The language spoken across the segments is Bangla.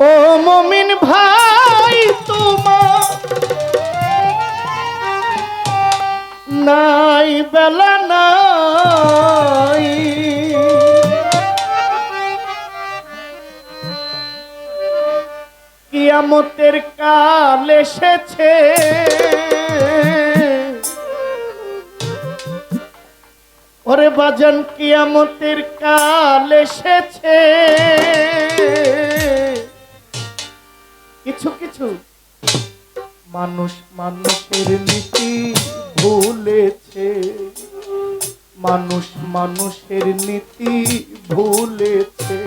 ও মমিন ভাই তোমার নাই বেলা নাই। কিয়ামতের কাল এসেছে। ওরে বাজান কিয়ামতের কাল এসেছে। কিছু কিছু। মানুষ মানুষের নীতি ভুলেছে। মানুষ মানুষের নীতি ভুলেছে।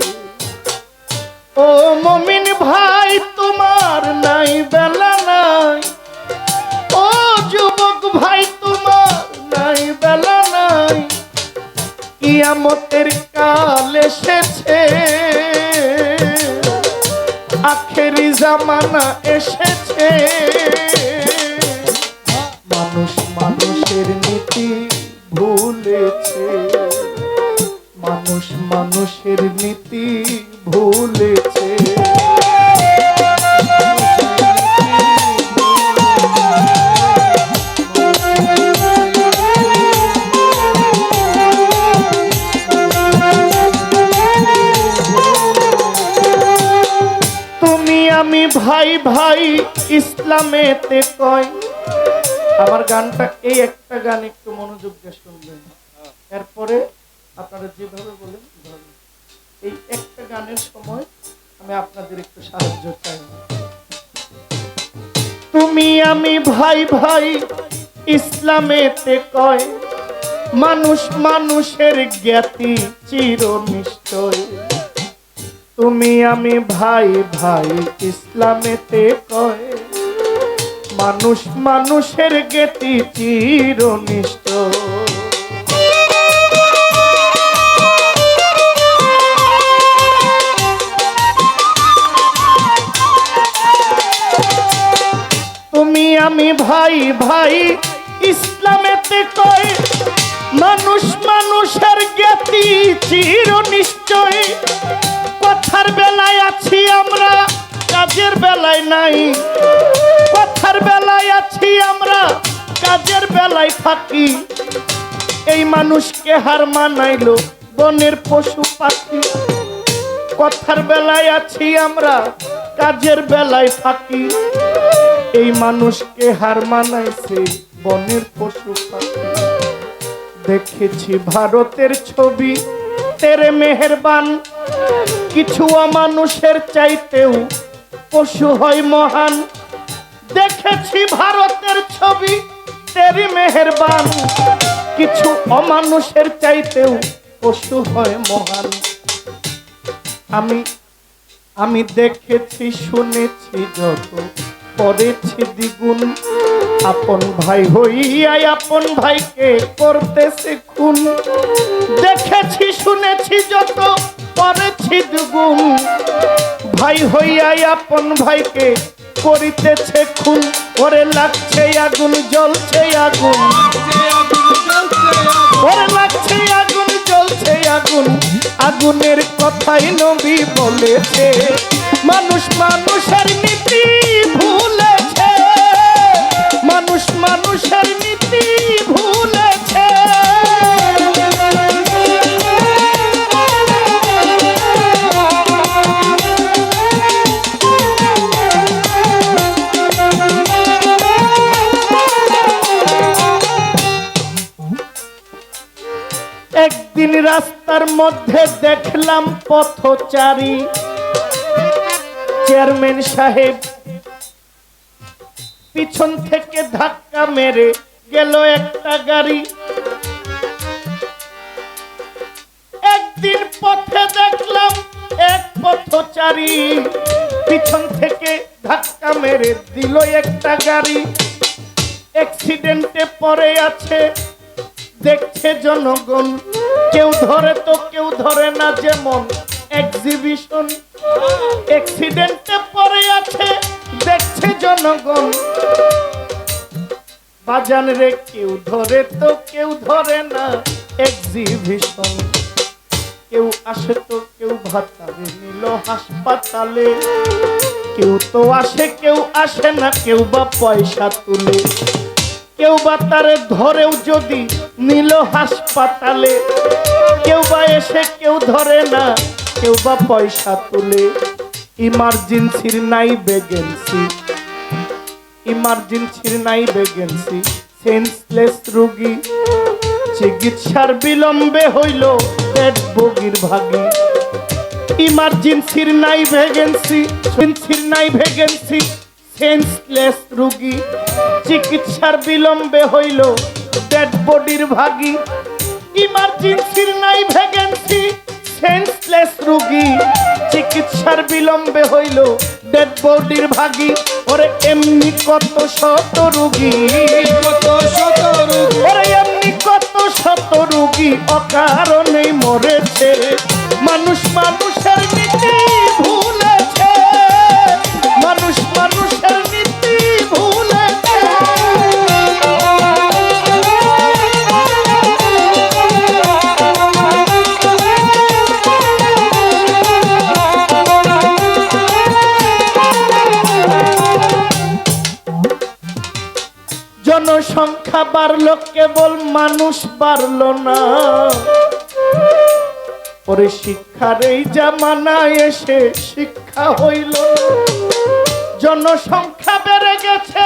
ও মমিন ভাই, তোমার নাই কিয়ামতের কাল এসেছে। আখেরি জামানা এসেছে। মানুষ মানুষের নীতি ভুলেছে। মানুষ মানুষের নীতি ভুলেছে। ভাই ভাই, ইসলামেতে কয়। আমার গানটা, এই একটা গান একটু মনোযোগ দিয়ে শুনবেন। এরপরে আপনারা যেভাবে বলেন। এই একটা গানের সময় আমি আপনাদের একটু সাহায্য চাই। তুমি আমি ভাই ভাই, ইসলামেতে কয়। মানুষ মানুষের জ্ঞাতি চির নিশ্চয় তুমি আমি ভাই ভাই ইসলামেতে কয়। মানুষ মানুষের জ্ঞাতি চির নিশ্চয় তুমি আমি ভাই ভাই ইসলামেতে কয়। মানুষ মানুষের জ্ঞাতি চির নিশ্চয় আছি আমরা, কাজের বেলায় নাই। কথার বেলায় আছি আমরা, কাজের বেলায় থাকি। এই মানুষকে হার মানাইলো বনের পশু পাখি। কথার বেলায় আছি আমরা, কাজের বেলায় থাকি। এই মানুষকে হার মানাইছে বনের পশু পাখি। দেখেছি ভারতের ছবি, তেরে মেহেরবান কিছু অমানুষের চাইতেও পশু হয় মহান। দেখেছি ভারতের ছবি, তেরি মেহেরবান। কিছু অমানুষের চাইতেও পশু হয় মহান। আমি আমি দেখেছি, শুনেছি, যত করেছি দ্বিগুণ। আপন ভাই হইয়াই আপন ভাইকে করতেছে খুন। দেখেছি, শুনেছি, যত করেছি দ্বিগুণ ভাই হইয়াই আপন ভাইকে করিতেছে খুন। ওরে লাগছে আগুন, জ্বলছে আগুন। ওরে লাগছে আগুন, জ্বলছে আগুন। আগুনের কথাই নবী বলেছে। মানুষ মানুষের নীতি ভুলেছে। মানুষ মানুষের নীতি একদিন রাস্তার মধ্যে দেখলাম পথচারী। চেয়ারম্যান সাহেব পিছন থেকে ধাক্কা মেরে গেল একটা গাড়ি। একদিন পথে দেখলাম এক পথচারী পিছন থেকে ধাক্কা মেরে দিল একটা গাড়ি। অ্যাক্সিডেন্টে পড়ে আছে দেখছে জনগণ, কেউ ধরে তো কেউ ধরে না যেমন এক্সিবিশন অ্যাক্সিডেন্টে পড়ে আছে, দেখছে জনগণ। বাজান রে, কেউ ধরে তো কেউ ধরে না এক্সিবিশন কেউ আসে তো কেউ ভাতারে নিল হাসপাতালে। কেউ তো আসে, কেউ আসে না, কেউ বা পয়সা তুলে। কেউ বা তারে ধরেও যদি নিল হাসপাতালে। কেউ বা এসে, কেউ ধরে না, কেউ বা পয়সা তুলে। ইমার্জেন্সির নাই ভ্যাকেন্সি ইমার্জেন্সির নাই ভ্যাকেন্সি সেন্সলেস রোগী। চিকিৎসার বিলম্বে হইল পেট বগির ভাগী। ইমার্জেন্সির নাই ভ্যাকেন্সি সেন্সির নাই ভ্যাকেন্সি সেন্সলেস রোগী। চিকিৎসার বিলম্বে হইল ডেড বডির ভাগী। ইমার্জেন্সির নাই ভ্যাকেন্সি সেন্সলেস রোগী। চিকিৎসার বিলম্বে হইল ডেড বডির ভাগী। ওরে এমনি কত শত রোগী। কত শত রোগী ওরে এমনি কত শত রোগী। অকারণেই মরেছে। মানুষ মানুষের নীতি জনসংখ্যা বাড়লো, কেবল মানুষ বাড়লো না। পরে শিক্ষার এই জামানায় এসে শিক্ষা হইল। জনসংখ্যা বেড়ে গেছে,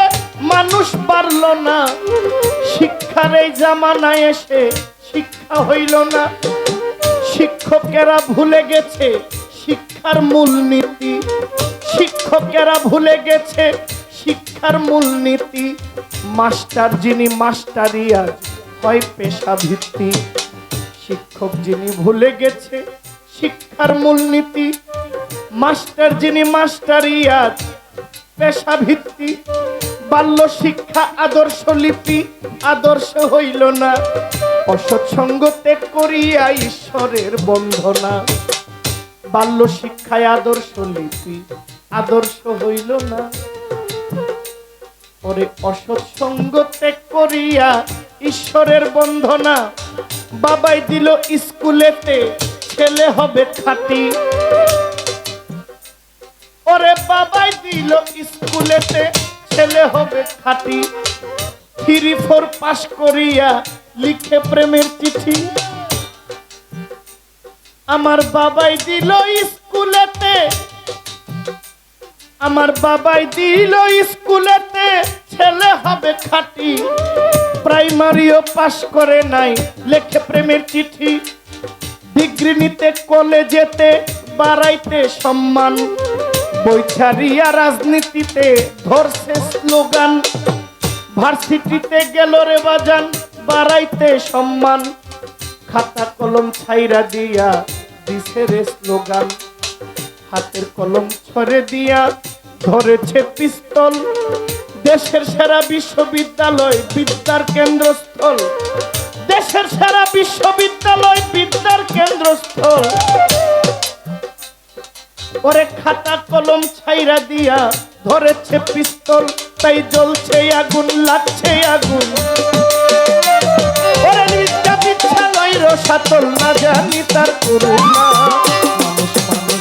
মানুষ বাড়লো না। শিক্ষার এই জামানায় এসে শিক্ষা হইল না। শিক্ষকেরা ভুলে গেছে শিক্ষার মূলনীতি। শিক্ষকেরা ভুলে গেছে শিক্ষার মূলনীতি, মাস্টার যিনি মাস্টারই আজ হয় পেশা ভিত্তি? শিক্ষক যিনি ভুলে গেছে শিক্ষার মূলনীতি, মাস্টার যিনি মাস্টারই আজ পেশা ভিত্তি। বাল্য শিক্ষা আদর্শ লিপি, আদর্শ হইল না। অসৎসঙ্গ ত্যাগ করিয়া ঈশ্বরের বন্ধনা। বাল্য শিক্ষায় আদর্শ লিপি, আদর্শ হইল না। পরে অসৎসঙ্গ ত্যাগ করিয়া ঈশ্বরের বন্ধনা বাবাই দিল স্কুলেতে, ছেলে হবে খাটি। ওরে বাবাই দিল স্কুলেতে, ছেলে হবে খাটি। থ্রি ফোর পাস করিয়া লিখে প্রেমের চিঠি। আমার বাবাই দিল স্কুলেতে আমার বাবাই দিল স্কুলেতে, ছেলে হবে খাটি। প্রাইমারিও পাস করে নাই, লেখে প্রেমের চিঠি। ডিগ্রি নিতে কলেজেতে, বাড়াইতে সম্মান। বৈছারিয়া রাজনীতিতে ধরছে স্লোগান। ভার্সিটিতে গেল রে বাজান, বাড়াইতে সম্মান। খাতা কলম ছাইরা দিয়া দিছে রে স্লোগান। হাতের কলম ছড়ে দিয়া ধরেছে পিস্তল। দেশের সেরা বিশ্ববিদ্যালয় বিদ্যার কেন্দ্রস্থল। দেশের সেরা বিশ্ববিদ্যালয় বিদ্যার কেন্দ্রস্থল। ওরে খাতা কলম ছাইরা দিয়া ধরেছে পিস্তল, তাই জ্বলছে আগুন, লাগছে আগুন। ওরে বিদ্যা বিদ্যালয় রসাতল না জানি তার করুণা।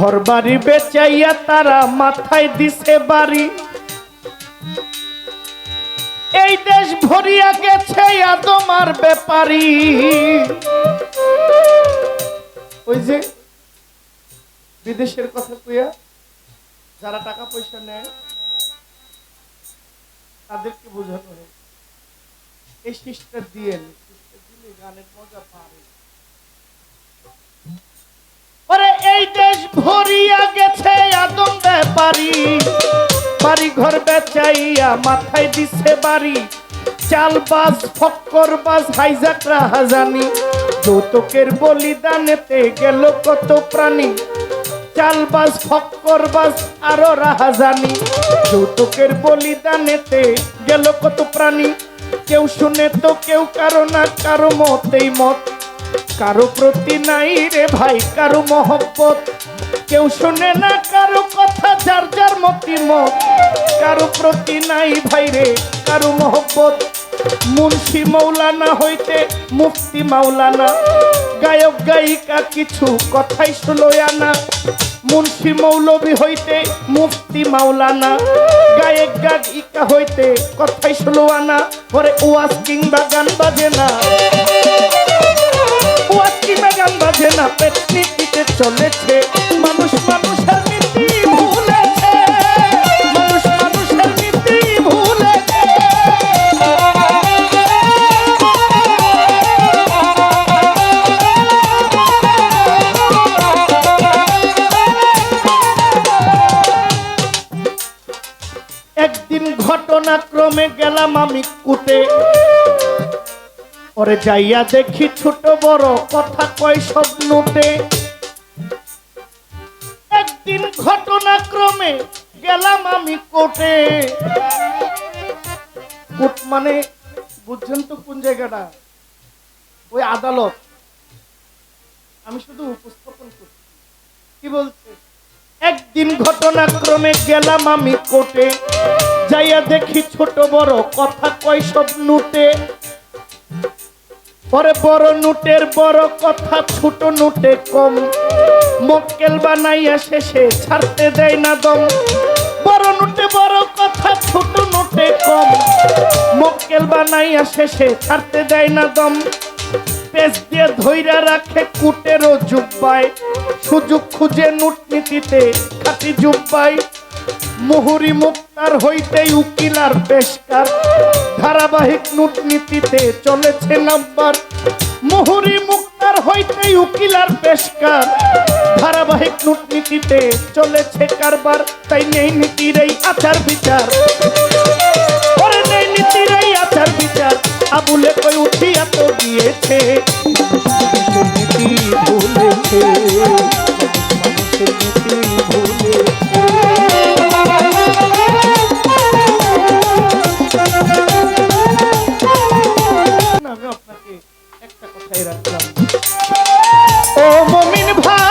ঘর বাড়ি বেচাইয়া তারা মাথায় দিছে বাড়ি। এই দেশ ভরিয়া গেছে আদম আর ব্যাপারী। ওই যে বিদেশের কথা কইয়া যারা টাকা পয়সা নেয়, তাদেরকে বোঝানো হয়। এই সিস্টার দিয়ে দিলে গানের মজা পারে। ব্যাপারী বাড়ি ঘর বেচাইয়া মাথায় দিছে বাড়ি। চাল বাস ফক্কর বাস হাইজাকরা হাজানি যৌতুকের বলিদানেতে গেল কত প্রাণী। চালবাজ ফক্করবাজ আরও রাহাজানি। যৌতুকের বলিদানেতে গেল কত প্রাণী। কেউ শুনে তো কেউ কারও না কারও মতেই মত। কারও প্রতি নাই রে ভাই, কারও মহব্বত। কেউ শুনে না কারও কথা যার যার মতি মত, কারও প্রতি নাই ভাই রে, কারও মহব্বত। মুন্সি মৌলানা হইতে মুক্তি মাওলানা, গায়ক গায়িকা কিছু কথাই শুলো আনা মুন্সি মৌলবী হইতে মুফতি মাওলানা, গায়ক গায়িকা হইতে কথাই শুলো আনা পরে ওয়াজ কিংবা গান বাজে না। ওয়াজ কিংবা গান বাজে না পেটনিতে চলেছে। ঘটনাক্রমে গেলাম আমি কুটে। ওরে যাইয়া দেখি ছোট বড় কথা কয় সব নোটে। একদিন ঘটনাক্রমে গেলাম আমি কোটে কোট মানে বুঝছেন তো কোন জায়গাটা? ওই আদালত। আমি শুধু উপস্থাপন করছি। কি বলছে? একদিন ঘটনাক্রমে গেলাম আমি কোটে যাইয়া দেখি ছোট বড় কথা কয় সব নুটে। পরে বড় নুটের বড় কথা ছোট নুটে কম। মক্কেল বানাইয়া শেষে ছাড়তে দেয় না দম। বড় নুটে বড় কথা ছোট নুটে কম। মক্কেল বানাইয়া শেষে ছাড়তে দেয় না দম। পেস দিয়ে ধৈরা রাখে কুটেরও জুব্বায়। সুযোগ খুঁজে নীতিতে খাটি জুব্বাই। মুহুরি মুক্তার হইতে উকিলার পেশকার। ধারাবাহিক নীতিতে চলেছে নাম্বার। মুহুরি মুক্তার হইতে উকিলার পেশকার। ধারাবাহিক নীতিতে চলেছে কারবার। তাই নেই নীতির এই আচার বিচার। ওরে নেই নীতির এই আচার বিচার। আবুলে কই উঠিয়া তো গিয়েছে নীতি ভুলেছে। খাই রাখলাম ও মমিন ভাই।